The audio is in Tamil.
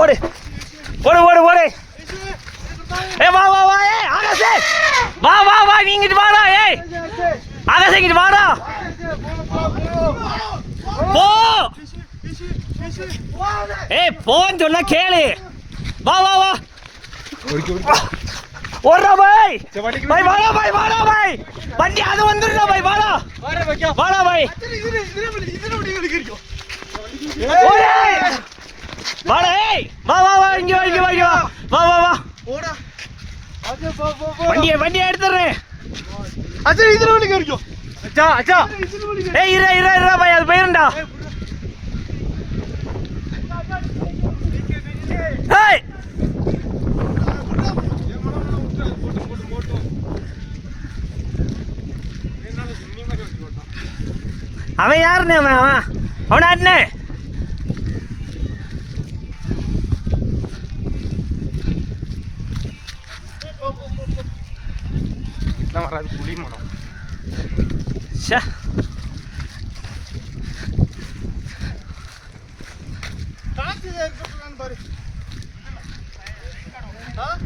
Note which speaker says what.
Speaker 1: ஓடு. ஓடு ஓடு ஓடு. ஏ வா வா வா ஏய் ஆகாஷே. வா வா வா நீ இங்கிட்டு வாடா ஏய். ஆகாஷ் இங்கிட்டு வாடா. போ. ஏய் போன்னு சொன்னா கேளு. வா வா வா. ஓடுறா பாய். பாய் வாடா பாய் வாடா பாய். வண்டி அது வந்துடுறா பாய் வாடா. வாடா பாய். ஓடு வாடா ஏய் வா வா வா இங்க வா இங்க வா இங்க வா. வா வா வா.
Speaker 2: ஓடா அச்சா போ போ போ.
Speaker 1: வண்டியை வண்டியை எடுத்துடுறேன்.
Speaker 2: அச்சா இதுல வலி கறிக்கோ.
Speaker 1: ஏய் இரு இரு இரு அது ஏய் அவன் யாருண்ணே அவன்? அவன் அவன்
Speaker 2: ನಮ್ಮ ರಾಜ ಗುಳಿ
Speaker 1: ಮಾಡೋ
Speaker 2: ಶ ಕಾಸಿದೆ ಬರಿ ಹಾಂ